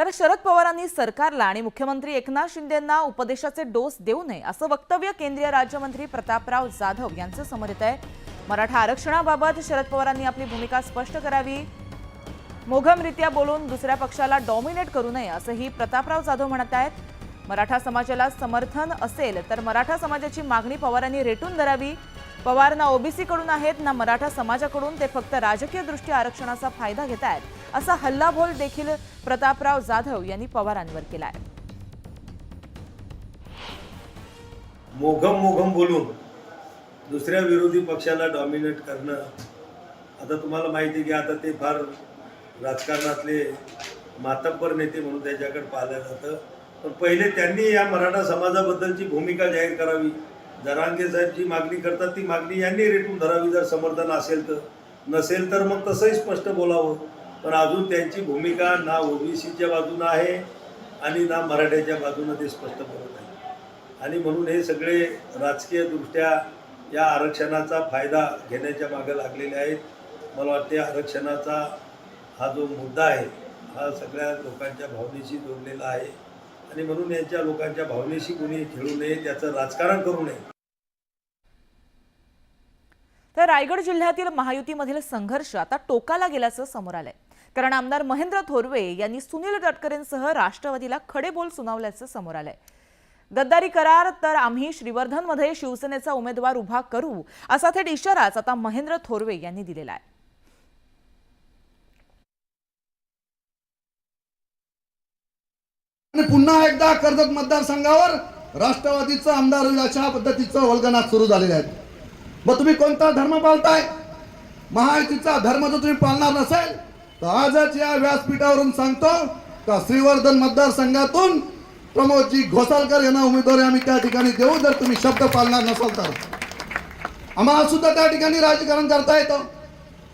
तर शरद पवारांनी सरकारला आणि मुख्यमंत्री एकनाथ शिंदेंना उपदेशाचे डोस देऊ नये असं वक्तव्य केंद्रीय राज्यमंत्री प्रतापराव जाधव यांचं समोर येत आहे. मराठा आरक्षणाबाबत शरद पवारांनी आपली भूमिका स्पष्ट करावी. मोघमरित्या बोलून दुसऱ्या पक्षाला डॉमिनेट करू नये असंही प्रतापराव जाधव म्हणत आहेत. मराठा समाजाला समर्थन असेल तर मराठा समाजाची मागणी पवारांनी रेटून धरावी. पवार ना ओबीसीकडून आहेत ना मराठा समाजाकडून ते फक्त राजकीय दृष्ट्या आरक्षणाचा फायदा घेत आहेत. असा हल्लाबोल देखील प्रतापराव जाधव यांनी पवारांवर केला आहे मोघम मोघम बोलून दुसऱ्या विरोधी पक्षाला डॉमिनेट करणं. आता तुम्हाला माहिती आहे की आता ते फार राजकारणातले मातब्बर नेते म्हणून त्याच्याकडे पाहिलं जातं. पण पहिले त्यांनी या मराठा समाजाबद्दलची भूमिका जाहीर करावी. जरांगे साहेब जी मागणी करतात ती मागणी यांनी रेटून धरावी जर समर्थन असेल तर. नसेल तर मग तसंही स्पष्ट बोलावं. पण अजून त्यांची भूमिका ना ओबीसीच्या बाजूनं आहे आणि ना मराठ्याच्या बाजूनं ते स्पष्ट बोलत आहे. आणि म्हणून हे सगळे राजकीयदृष्ट्या या आरक्षणाचा फायदा घेण्याच्या मागे लागलेले आहेत. मला वाटते आरक्षणाचा हा जो मुद्दा आहे हा सगळ्या लोकांच्या भावनेशी जोडलेला आहे. आणि म्हणून यांच्या लोकांच्या भावनेशी कोणी खेळू नये त्याचं राजकारण करू नये. तर रायगड जिल्ह्यातील महायुतीमधील संघर्ष आता टोकाला गेल्याचं समोर आलंय. कारण आमदार महेंद्र थोरवे यांनी सुनील तटकरेंसह राष्ट्रवादीला खडे बोल सुनावल्याचं समोर आलंय. गद्दारी करार तर आम्ही श्रीवर्धनमध्ये शिवसेनेचा उमेदवार उभा करू असा थेट इशाराच आता महेंद्र थोरवे यांनी दिलेला आहे. आणि पुन्हा एकदा कर्जत मतदारसंघावर राष्ट्रवादीचं आमदार अशा पद्धतीचं वल्गनाथ सुरू झालेले आहेत मग तुम्ही कोणता धर्म पाळताय? महायुतीचा धर्म जर तुम्ही पाळणार नसेल तर आजच या व्यासपीठावरून सांगतो का श्रीवर्धन मतदारसंघातून प्रमोदजी घोसाळकर यांना उमेदवारी आम्ही त्या ठिकाणी देऊ जर तुम्ही शब्द पाळणार नसाल तर. आम्हाला सुद्धा त्या ठिकाणी राजकारण करता येतं.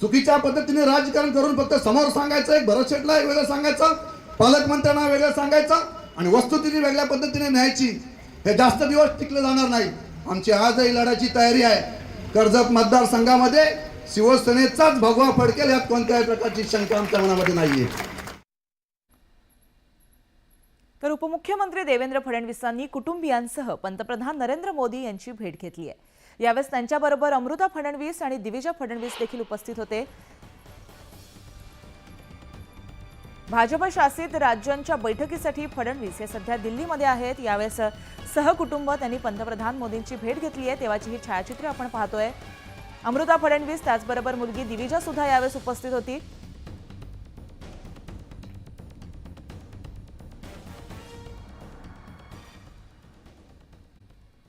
चुकीच्या पद्धतीने राजकारण करून फक्त समोर सांगायचं एक भरत शेटला एक वेगळं सांगायचं पालकमंत्र्यांना वेगळं सांगायचं आणि वस्तुस्थिती वेगळ्या पद्धतीने न्यायची हे जास्त दिवस टिकलं जाणार नाही. आमची आजही लढायची तयारी आहे. कर्जत मतदारसंघामध्ये शिवसेनेचाच भगवा फडकेल यात कोणत्याही प्रकारची शंका आमच्या मनामध्ये नाहीये. तर उपमुख्यमंत्री देवेंद्र फडणवीसांनी कुटुंबियांसह पंतप्रधान नरेंद्र मोदी यांची भेट घेतली आहे. यावेळेस त्यांच्याबरोबर अमृता फडणवीस आणि दिविजा फडणवीस देखील उपस्थित होते. भाजप शासित राज्यांच्या बैठकीसाठी फडणवीस हे सध्या दिल्लीमध्ये आहेत. यावेळेस सहकुटुंब त्यांनी पंतप्रधान मोदींची भेट घेतली आहे तेव्हाची ही छायाचित्रे आपण पाहतोय. अमृता फडणवीस त्याचबरोबर मुलगी दिविजा सुद्धा यावेळेस उपस्थित होती.